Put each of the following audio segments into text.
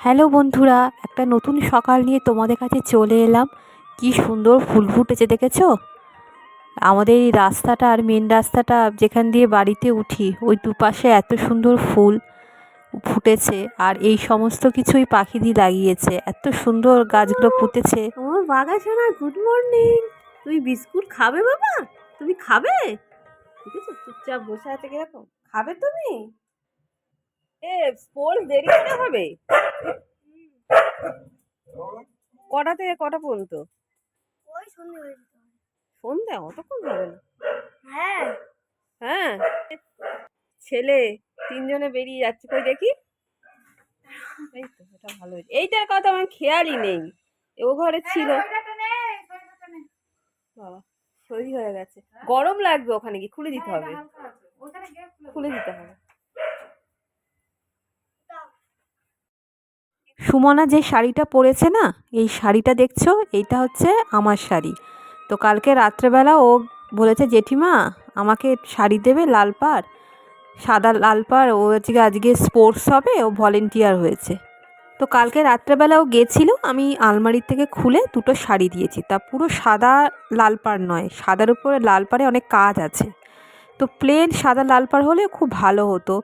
Hello বন্ধুরা একটা নতুন সকাল নিয়ে তোমাদের কাছে চলে এলাম। কি সুন্দর ফুল ফুটেছে দেখেছ? আমাদের এই রাস্তাটা আর মেন রাস্তাটা যেখান দিয়ে বাড়িতে উঠি ওই দুপাশে এত সুন্দর ফুল ফুটেছে আর এই সমস্ত কিছুই পাখি দিয়ে লাগিয়েছে। এত সুন্দর গাছগুলো ফুটেছে। আমার বাঘা সোনা গুড মর্নিং তুই বিস্কুট খাবে বাবা? তুমি খাবে? ঠিক আছে চুপচাপ বসে আছে কীরকম? খাবে তুমি? এ স্পোর্টস দেরি করে হবে? কটা থেকে কটা পর্যন্ত? ওই সন্ধে হয়ে যেতে হবে। সন্ধ্যা অতক্ষণ হবে না। হ্যাঁ। হ্যাঁ। ছেলে তিনজনে বেরিয়ে যাচ্ছে। কই দেখি? এই তো এটা ভালো এইটার কথা আমার খেয়ালই নেই। ও ঘরে ছিল। বাবা সরি হয়ে গেছে। গরম লাগবে ওখানে কি খুলে দিতে হবে। খুলে দিতে হবে। সুমনা যে শাড়িটা পরেছে না, এই শাড়িটা দেখছ? এইটা হচ্ছে আমার শাড়ি। তো কালকে রাত্রেবেলা ও বলেছে, জেঠিমা, আমাকে শাড়ি দেবে লাল পাড়। সাদা লাল পাড়, ও হচ্ছে আজকে স্পোর্টস হবে, ও ভলেন্টিয়ার হয়েছে। তো কালকে রাত্রেবেলা ও গেছিল, আমি আলমারির থেকে খুলে দুটো শাড়ি দিয়েছি। তা পুরো সাদা লাল পাড় নয়, সাদার উপরে লাল পাড়ে অনেক কাজ আছে। তো প্লেন সাদা লাল পাড় হলে খুব ভালো হতো।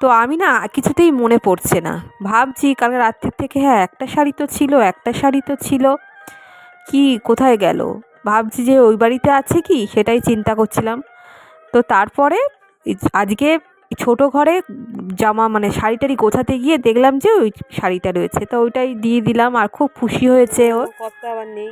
তো আমি না কিছুতেই মনে পড়ছে না। ভাবছি কালকে রাত্রির থেকে হ্যাঁ একটা শাড়ি তো ছিল, একটা শাড়ি তো ছিল। কি, কোথায় গেল? ভাবছি যে ওই বাড়িতে আছে কি? সেটাই চিন্তা করছিলাম। তো তারপরে আজকে ছোটো ঘরে জামা মানে শাড়ি টাড়ি গোছাতে গিয়ে দেখলাম যে ওই শাড়িটা রয়েছে। তো ওইটাই দিয়ে দিলাম আর খুব খুশি হয়েছে ও। কর্তা আবার নেই।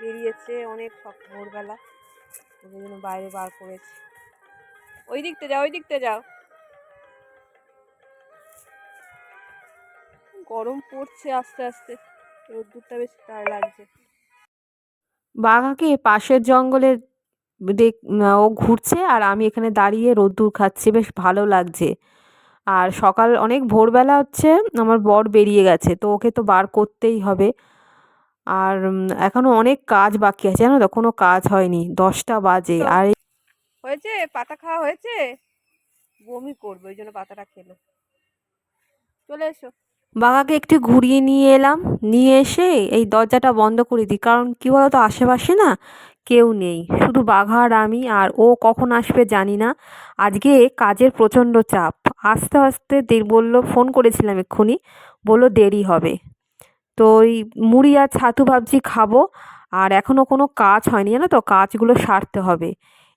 বেরিয়েছে অনেক ভোরবেলা। বাইরে বার করেছে। ওই দিকটা যাও, ওই দিকটা যাও। গরম পড়ছে আস্তে আস্তে। রোদ্দুরটা বেশ টার লাগছে। বাঘাকে পাশের জঙ্গলে দেখ ও ঘুরছে আর আমি এখানে দাঁড়িয়ে রোদ্দুর খাচ্ছি বেশ ভালো লাগছে। আর সকাল অনেক ভোরবেলা হচ্ছে আমার বর বেরিয়ে গেছে তো ওকে তো বার করতেই হবে। আর উম, এখনও অনেক কাজ বাকি আছে জানো তো কোনো কাজ হয়নি দশটা বাজে। আর হয়েছে? পাতা খাওয়া হয়েছে? বমি করবে ওই জন্য পাতাটা খেলো। চলে এসো। বাঘাকে একটু ঘুরিয়ে নিয়ে এলাম। নিয়ে এসে এই দরজাটা বন্ধ করে দিই। কারণ কী বলো তো আশেপাশে না কেউ নেই। শুধু বাঘা আর আমি, আর ও কখন আসবে জানি না। আজকে কাজের প্রচণ্ড চাপ। আস্তে আস্তে বলল, ফোন করেছিলাম এক্ষুনি। বলল, দেরি হবে। তো ওই মুড়ি আর ছাতু ভাবছি খাব। আর এখনও কোনো কাজ হয়নি, জানো তো? কাজগুলো সারতে হবে।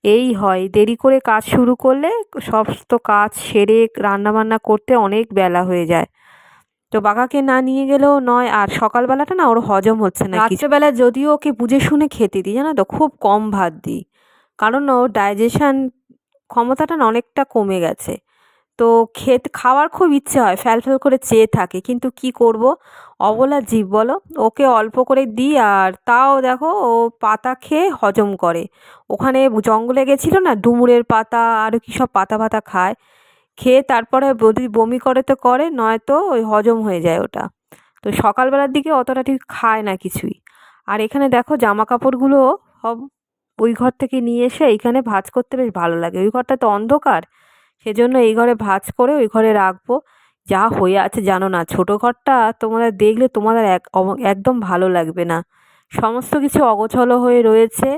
এই হয়। দেরি করে কাজ শুরু করলে সমস্ত কাজ সেরে রান্নাবান্না করতে অনেক বেলা হয়ে যায়। তো বাঘাকে না নিয়ে গেলেও নয়, আর সকালবেলাটা না ওর হজম হচ্ছে না রাত্রেবেলা যদিও ওকে বুঝে শুনে খেতে দিই, জানো তো? খুব কম ভাত দিই। কারণ ওর ডাইজেশন ক্ষমতাটা না অনেকটা কমে গেছে। তো খেত খাওয়ার খুব ইচ্ছে হয়, ফ্যাল ফ্যাল করে চেয়ে থাকে। কিন্তু কি করব? অবলা জীব, বলো। ওকে অল্প করে দিই, আর তাও দেখো ও পাতা খেয়ে হজম করে। ওখানে জঙ্গলে গেছিল না, ডুমুরের পাতা, আর কী সব পাতা পাতা খায়। খেয়ে তারপরে যদি বমি করে তো করে, নয়তো ওই হজম হয়ে যায় ওটা। তো সকালবেলার দিকে অতটা ঠিক খায় না কিছুই। আর এখানে দেখো জামা কাপড়গুলো সব ওই ঘর থেকে নিয়ে এসে এইখানে ভাজ করতে বেশ ভালো লাগে। ওই ঘরটা তো অন্ধকার, সেজন্য এই ঘরে ভাজ করে ওই ঘরে রাখব। যা হয়ে আছে জানো না, ছোটো ঘরটা তোমাদের দেখলে তোমাদের একদম ভালো লাগবে না। সমস্ত কিছু অগোছলো হয়ে রয়েছে।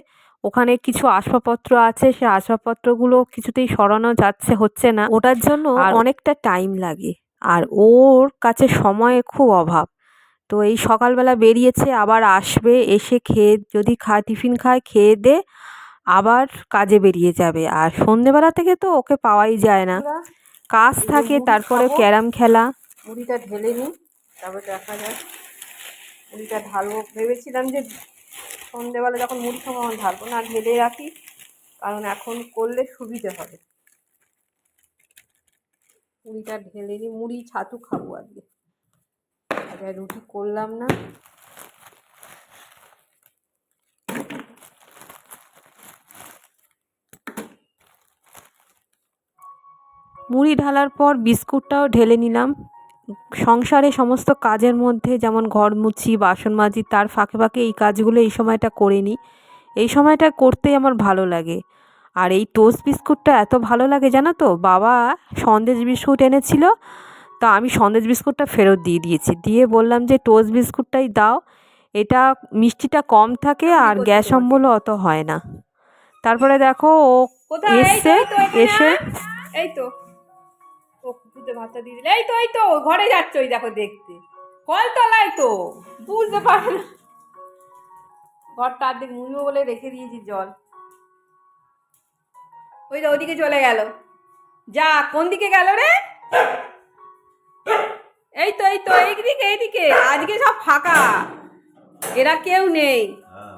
ওখানে কিছু আসবাবপত্র আছে সে আসবাবপত্রগুলো কিছুতেই সরানো যাচ্ছে হচ্ছে না। ওটার জন্য অনেকটা টাইম লাগে। আর ওর কাছে সময় খুব অভাব। তো এই সকালবেলা বেরিয়েছে আবার আসবে এসে খেয়ে যদি খায় টিফিন খায় খেয়ে দে আবার কাজে বেরিয়ে যাবে। আর সন্ধেবেলা থেকে তো ওকে পাওয়াই যায় না। কাজ থাকে তারপরে ক্যারাম খেলা। মুড়িটা ঢেলে নিই তারপর দেখা যায় মুড়িটা ঢালবো। ভেবেছিলাম যে সন্ধেবেলা যখন মুড়ি খাব আমার ঢালবো না ঢেলে রাখি, কারণ এখন করলে সুবিধে হবে। মুড়িটা ঢেলে নিই মুড়ি, ছাতু খাব আজকে। আজকে রুটি করলাম না। মুড়ি ঢালার পর বিস্কুটটাও ঢেলে নিলাম। সংসারে সমস্ত কাজের মধ্যে যেমন ঘর মুছি বাসন মাজি তার ফাঁকে ফাঁকে এই কাজগুলো এই সময়টা করে নিই। এই সময়টা করতেই আমার ভালো লাগে। আর এই টোস্ট বিস্কুটটা এত ভালো লাগে জানো তো? বাবা সন্দেশ বিস্কুট এনেছিল তা আমি সন্দেশ বিস্কুটটা ফেরত দিয়ে দিয়েছি। দিয়ে বললাম যে টোস্ট বিস্কুটটাই দাও। এটা মিষ্টিটা কম থাকে আর গ্যাস তোমাকে। অম্বল অত হয় না। তারপরে দেখো ও এখানে এসে এই তো। কুকুরতে ভাতটা দিয়ে দিলে এই তো এই তো ঘরে যাচ্ছে ওই দেখো দেখতে। কল তলায় তো বুঝতে পারে না। ঘরটা অর্ধেক বলে রেখে দিয়েছি জল। ওই তো ওদিকে চলে গেল। যা কোন দিকে গেল রে? এই তো এই তো এইদিকে এইদিকে আজকে সব ফাঁকা। এরা কেউ নেই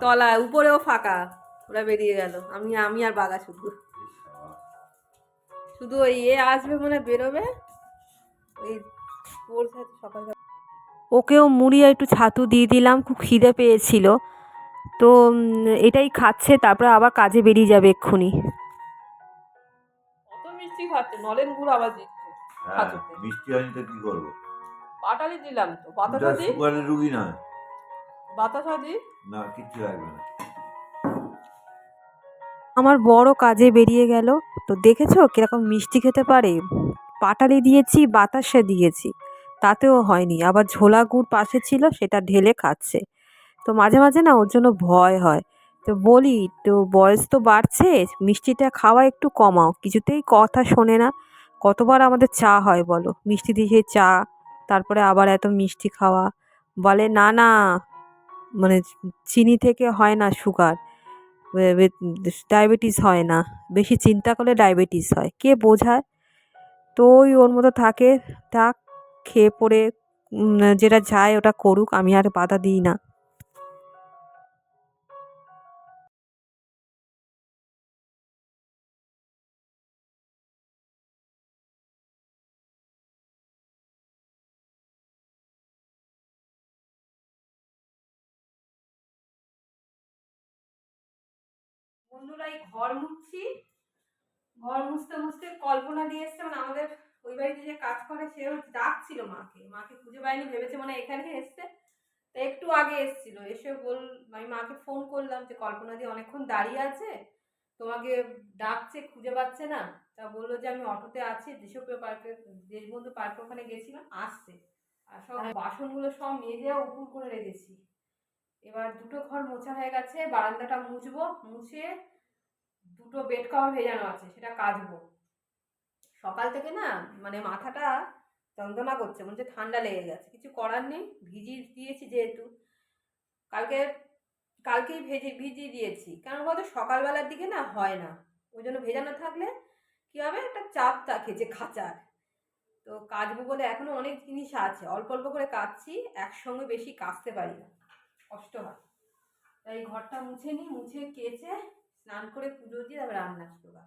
তলায় উপরেও ফাঁকা। ওরা বেরিয়ে গেল। আমি আমি আর বাগা শুধু। শুধু ওই এ আসবে মানে বেরোবে? ওর সাথে ওকেও মুড়ি আর একটু ছাতু দিয়ে দিলাম খুব খিদে পেয়েছিল। তো এটাই খাচ্ছে তারপরে আবার কাজে বেরিয়ে যাবে এক্ষুনি। কত মিষ্টি খাচ্ছে নলেন গুড় আবার দিচ্ছে হ্যাঁ খাতুতে। মিষ্টি হয়নি তো কি করব? পাটালি দিলাম তো। এটা দি? সুগারের রুগী নয়। বাতাসা দি? না কিচ্ছু লাগবে না। আমার বড় কাজে বেরিয়ে গেল। তো দেখেছ কীরকম মিষ্টি খেতে পারে? পাটালি দিয়েছি, বাতাসে দিয়েছি। তাতেও হয়নি। আবার ঝোলা গুড় পাশে ছিল, সেটা ঢেলে খাচ্ছে। তো মাঝে মাঝে না ওর জন্য ভয় হয়। তো বলি, তো বয়স তো বাড়ছে, মিষ্টিটা খাওয়া একটু কমাও। কিছুতেই কথা শোনে না। কতবার আমাদের চা হয় বলো? মিষ্টি দিয়ে চা, তারপরে আবার এত মিষ্টি খাওয়া। বলে, না না মানে চিনি থেকে হয় না সুগার। ডায়াবেটিস হয় না। বেশি চিন্তা করলে ডায়াবেটিস হয়। কে বোঝায়? তো ওই ওর মতো থাকে, থাক, খেয়ে পড়ে যেটা যায় ওটা করুক, আমি আর বাধা দিই না। বন্ধুরা, এই ঘর মুছছি। ঘর মুছতে মুছতে কল্পনা দিয়ে এসছে মানে আমাদের ওই বাড়িতে যে কাজ করে সেও ডাকছিল মাকে। মাকে খুঁজে পাইনি ভেবেছে মানে এখানে এসছে। তা একটু আগে এসছিল, এসে বল, আমি মাকে ফোন করলাম যে, কল্পনা দিয়ে অনেকক্ষণ দাঁড়িয়ে আছে, তোমাকে ডাকছে, খুঁজে পাচ্ছে না। তা বলল যে, আমি অটোতে আছি দেশপ্রিয় পার্কে দেশবন্ধু পার্কে ওখানে গেছিলাম, আসছে। আর সব বাসনগুলো সব মেজে উপুর করে রেখেছি। এবার দুটো ঘর মোছা হয়ে গেছে, বারান্দাটা মুছবো, মুছে দুটো বেড কভার ভেজানো আছে, সেটা কাচবো। সকাল থেকে না মানে মাথাটা যন্ত্রণা করছে, মনে হচ্ছে ঠান্ডা লেগে গেছে। কিছু করার নেই, ভিজিয়ে দিয়েছি যেহেতু। কালকে, কালকেই ভেজে, ভিজিয়ে দিয়েছি। কারণ বলতো, সকালবেলার দিকে না হয় না। ওই জন্য ভেজানো থাকলে কী হবে? একটা চাপ থাকে যে খাঁচার। তো কাচবো বলে এখনও অনেক জিনিস আছে। অল্প অল্প করে কাচছি, একসঙ্গে বেশি কাচতে পারি না। কষ্ট হয়। তাই ঘরটা মুছে নিই, মুছে, কেচে স্নান করে পুজো দিয়ে তারপর রান্না শুরু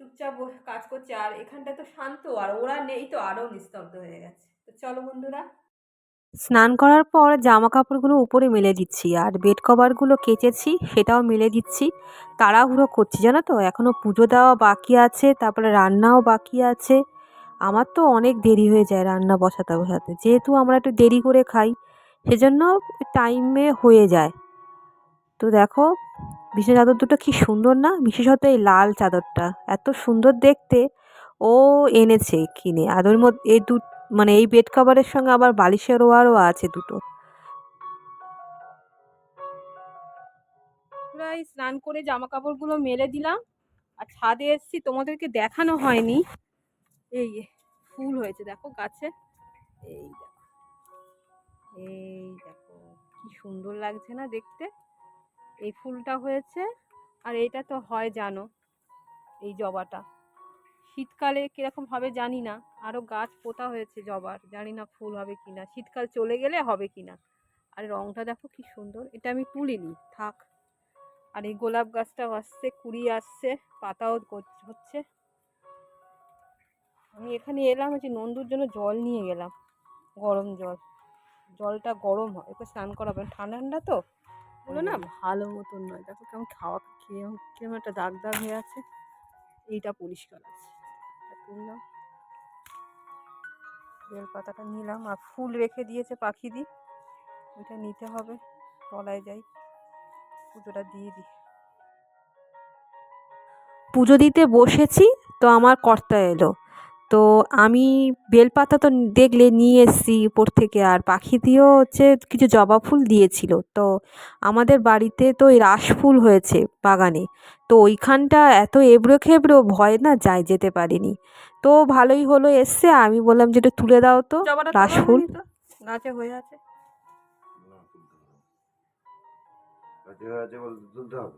চুপচাপ কাজ করছে, আর এখানটা তো শান্ত, আর ওরা নেই তো আরও নিস্তব্ধ হয়ে গেছে। তো চলো বন্ধুরা। স্নান করার পর জামা কাপড়গুলো উপরে মেলে দিচ্ছি, আর বেড কভারগুলো কেচেছি, সেটাও মেলে দিচ্ছি। তাড়াহুড়ো করছি, জানো তো এখনও পুজো দেওয়া বাকি আছে, তারপরে রান্নাও বাকি আছে। আমার তো অনেক দেরি হয়ে যায় রান্না বসাতে বসাতে, যেহেতু আমরা একটু দেরি করে খাই, সেজন্য টাইমে হয়ে যায়। তো দেখো বিছানা চাদর দুটো কি সুন্দর না? বিশেষত এই লাল চাদরটা, এত সুন্দর দেখতে। ও এনেছে কিনে, আর ওর মধ্যে এই দু মানে এই বেড কভারের সঙ্গে আবার বালিশের ওয়ারও আছে দুটো। প্রায় স্নান করে জামা কাপড়গুলো মেলে দিলাম, আর ছাদে এসেছি, তোমাদেরকে দেখানো হয়নি। এই ফুল হয়েছে, দেখো গাছে। এই দেখো এই দেখো, কি সুন্দর লাগছে না দেখতে। এই ফুলটা হয়েছে আর এইটা তো হয় জানো এই জবাটা। শীতকালে কীরকম হবে জানি না আরও গাছ পোতা হয়েছে জবার, জানি না ফুল হবে কি না শীতকাল চলে গেলে হবে কি না আর রঙটা দেখো কি সুন্দর, এটা আমি তুলিনি, থাক। আর এই গোলাপ গাছটাও আসছে, কুড়ি আসছে, পাতাও হচ্ছে। আমি এখানে এলাম হচ্ছে নন্দুর জন্য জল নিয়ে গেলাম, গরম জল। জলটা গরম হয় এরপর স্নান করাবেন। ঠান্ডা ঠান্ডা তো? বলো না ভালো মতন নয়। দেখো কেমন খাওয়া খেয়ে কেমন একটা দাগ দাগ হয়ে আছে। এইটা পরিষ্কার আছে। এটা তুললাম বেল পাতাটা নিলাম আর ফুল রেখে দিয়েছে পাখি দি ওইটা নিতে হবে, তলায় যাই। পুজোটা দিয়ে দিই। পুজো দিতে বসেছি, তো আমার কর্তা এলো। তো আমি বেলপাতা তো দেখলে নিয়ে এসেছি উপর থেকে আর পাখি দিয়েও হচ্ছে কিছু জবা ফুল দিয়েছিল। তো আমাদের বাড়িতে তো এই রাস ফুল হয়েছে বাগানে তো ওইখানটা এত এবড়ো খেবড়ো ভয় না যায় যেতে পারিনি। তো ভালোই হলো এসছে আমি বললাম যে একটু তুলে দাও তো রাস ফুল। গাছে হয়ে আছে। তুলতে হবে।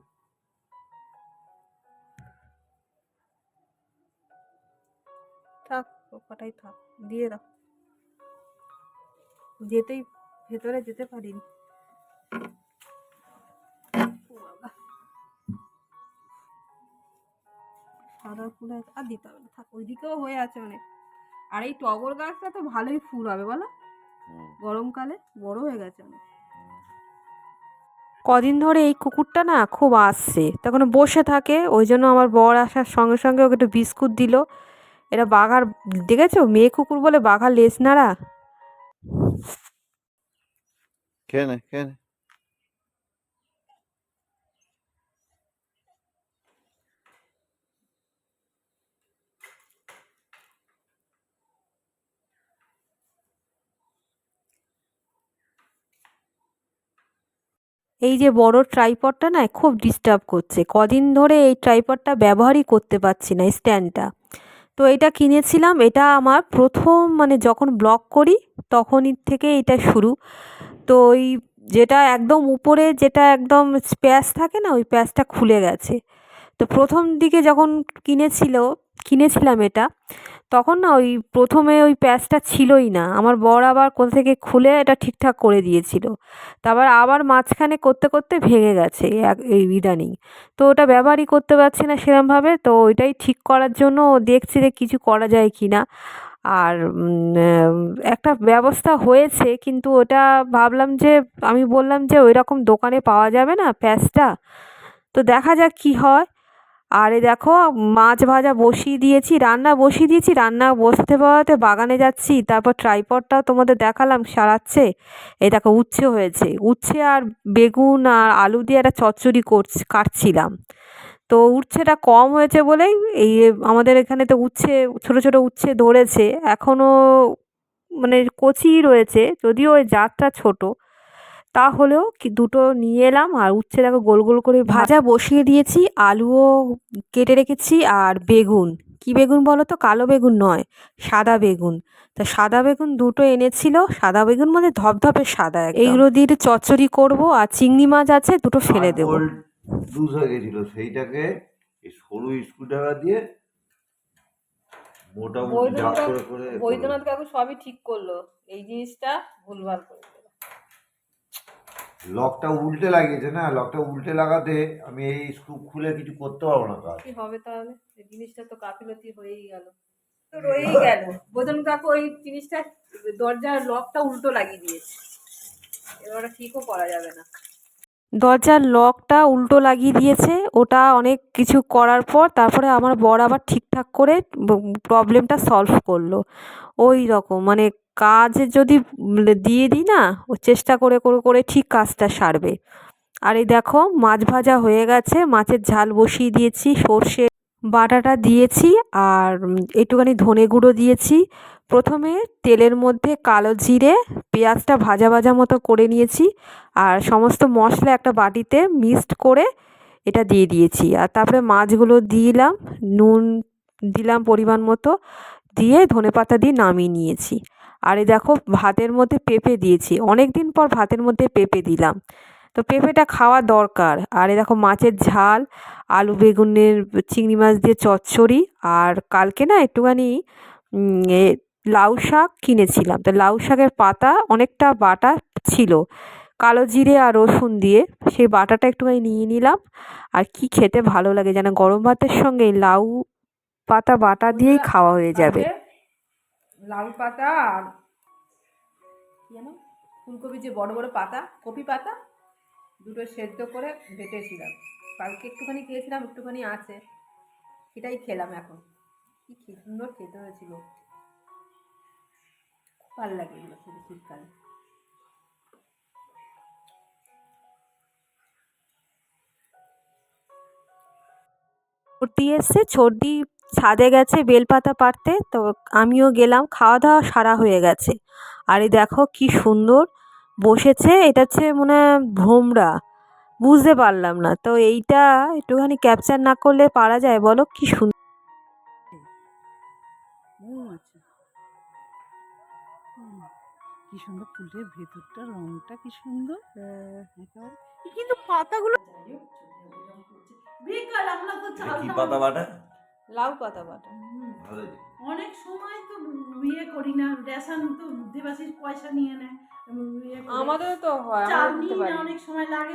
কটাই থাক দিয়ে দাও। যেতেই ভেতরে যেতে পারিনি। সাদা ফুল আর দিতে হবে না। থাক ওইদিকেও হয়ে আছে অনেক। আর এই টগর গাছটা তো ভালোই ফুল হবে বলো? গরমকালে বড় হয়ে গেছে অনেক। কদিন ধরে এই কুকুরটা না খুব আসছে। তখন বসে থাকে ওই জন্য আমার বর আসার সঙ্গে সঙ্গে ওকে একটু বিস্কুট দিল। এটা বাঘার দেখেছ? মেয়ে কুকুর বলে বাঘার লেস নাড়া? এই যে বড় ট্রাইপডটা না খুব ডিস্টার্ব করছে। কদিন ধরে এই ট্রাইপডটা ব্যবহারই করতে পারছি না এই স্ট্যান্ডটা তো এটা কিনেছিলাম, এটা আমার প্রথম মানে যখন ব্লগ করি তখনই থেকে এটা শুরু। তো ওই যেটা একদম উপরে যেটা একদম প্যাচ থাকে না, ওই প্যাচটা খুলে গেছে। তো প্রথম দিকে যখন কিনেছিল, কিনেছিলাম এটা তখন না ওই প্রথমে ওই প্যাচটা ছিলই না। আমার বর আবার কোথা থেকে খুলে এটা ঠিকঠাক করে দিয়েছিল। তারপর আবার মাঝখানে করতে করতে ভেঙে গেছে এই ইদানিং। তো ওটা ব্যবহারই করতে পারছি না সেরমভাবে। তো ওইটাই ঠিক করার জন্য দেখছি যে কিছু করা যায় কি না। আর একটা ব্যবস্থা হয়েছে কিন্তু ওটা ভাবলাম যে, আমি বললাম যে ওই রকম দোকানে পাওয়া যাবে না প্যাঁচটা। তো দেখা যাক কি হয়। আর এই দেখো, মাছ ভাজা বসিয়ে দিয়েছি, রান্না বসিয়ে দিয়েছি, রান্না বসতে বসাতে বাগানে যাচ্ছি, তারপর ট্রাইপডটাও তোমাদের দেখালাম সারাচ্ছে। এই দেখো, উচ্ছে হয়েছে। উচ্ছে আর বেগুন আর আলু দিয়ে একটা চচ্চড়ি করছি, কাটছিলাম। তো উচ্ছেটা কম হয়েছে বলেই এই আমাদের এখানে তো উচ্ছে, ছোট ছোট উচ্ছে ধরেছে। এখনও মানে কচি রয়েছে, যদিও ওই জাতটা ছোট। তাহলেও কি দুটো নিয়ে এলাম আর উচ্ছে দেখো গোল গোল করে ভাজা বসিয়ে দিয়েছি আলুও কেটে রেখেছি আর বেগুন কি বেগুন বলো তো কালো বেগুন নয় সাদা বেগুন তা সাদা বেগুন দুটো এনেছিল সাদা বেগুন মানে ধপধপে সাদা একদম। এইগুলো দিয়ে চচ্চড়ি করব আর চিংড়ি মাছ আছে দুটো ফেলে দেবো হয়ে গেছিল সেইটাকে এই সরু স্ক্রুড্রাইভার দিয়ে মোটামুটি বৈদ্যনাথ কাকু সবই ঠিক করল এই জিনিসটা ভুলভাল করে। লকটা উল্টে লাগিয়েছে না লকটা উল্টে লাগাতে আমি এই স্ক্রু খুলে কিছু করতে পারব না কাজ। কি হবে তাহলে? এই জিনিসটা তো কাফিলতি হয়েই গেল। তো রয়েই গেল। বোধন কাকু ওই জিনিসটা দরজার লকটা উল্টো লাগিয়ে দিয়েছে। এবার ঠিকও করা যাবে না। দরজার লকটা উল্টো লাগিয়ে দিয়েছে। ওটা অনেক কিছু করার পর তারপরে আমার বর আবার ঠিকঠাক করে প্রবলেমটা সলভ করল। ওই রকম মানে কাজ যদি দিয়ে দিই না, ও চেষ্টা করে করে করে ঠিক কাজটা সারবে। আর এই দেখো, মাছ ভাজা হয়ে গেছে, মাছের ঝাল বসিয়ে দিয়েছি, সর্ষে বাটাটা দিয়েছি আর একটুখানি ধনে গুঁড়ো দিয়েছি। প্রথমে তেলের মধ্যে কালো জিরে, পেঁয়াজটা ভাজা ভাজা মতো করে নিয়েছি আর সমস্ত মশলা একটা বাটিতে মিক্সড করে এটা দিয়ে দিয়েছি। আর তারপরে মাছগুলো দিলাম, নুন দিলাম পরিমাণ মতো, দিয়ে ধনেপাতা দিয়ে নামিয়ে নিয়েছি। আর এই দেখো ভাতের মধ্যে পেঁপে দিয়েছি। অনেক দিন পর ভাতের মধ্যে পেঁপে দিলাম। তো পেঁপেটা খাওয়া দরকার। আর এ দেখো মাছের ঝাল, আলু বেগুনের চিংড়ি মাছ দিয়ে চচ্চড়ি, আর কালকে না একটুখানি লাউ শাক কিনেছিলাম। তো লাউ শাকের পাতা অনেকটা বাটা ছিল। কালো জিরে আর রসুন দিয়ে সেই বাটাটা একটুখানি নিয়ে নিলাম। আর কি খেতে ভালো লাগে যেন গরম ভাতের সঙ্গে লাউ পাতা বাটা দিয়েই খাওয়া হয়ে যাবে। লাউ পাতা আর কি ফুলকপি যে বড় বড় পাতা, কপি পাতা? দুটো সেদ্ধ করে বেটেছিলাম। কালকে একটুখানি খেয়েছিলাম, একটুখানি আছে। সেটাই খেলাম এখন। কি সুন্দর খেতে হয়েছিল। ভালো লাগে এগুলো খেতে শীতকালে। এসছে সর্দি ছাদে গেছে, বেলপাতা পারতে তো আমিও গেলাম খাওয়া দাওয়া সারা হয়ে গেছে। আর দেখো কি সুন্দর বসেছে এটা হচ্ছে মনে হয় ভোমরা। বুঝতে পারলাম না। তো এইটা একটুখানি ক্যাপচার না করলে পারা যায় বলো কি সুন্দর ও আচ্ছা। কি সুন্দর ফুলের ভেতরটা রংটা কি সুন্দর। কিন্তু পাতাগুলো বেকার আমরা তো কি পাতা বাটা? লাউ পাতা বাটা অনেক সময় তো বিয়ে করি না রেশন তো দেবাশিস পয়সা নিয়ে নেয় ইয়ে আমাদেরও তো হয় অনেক সময় লাগে না।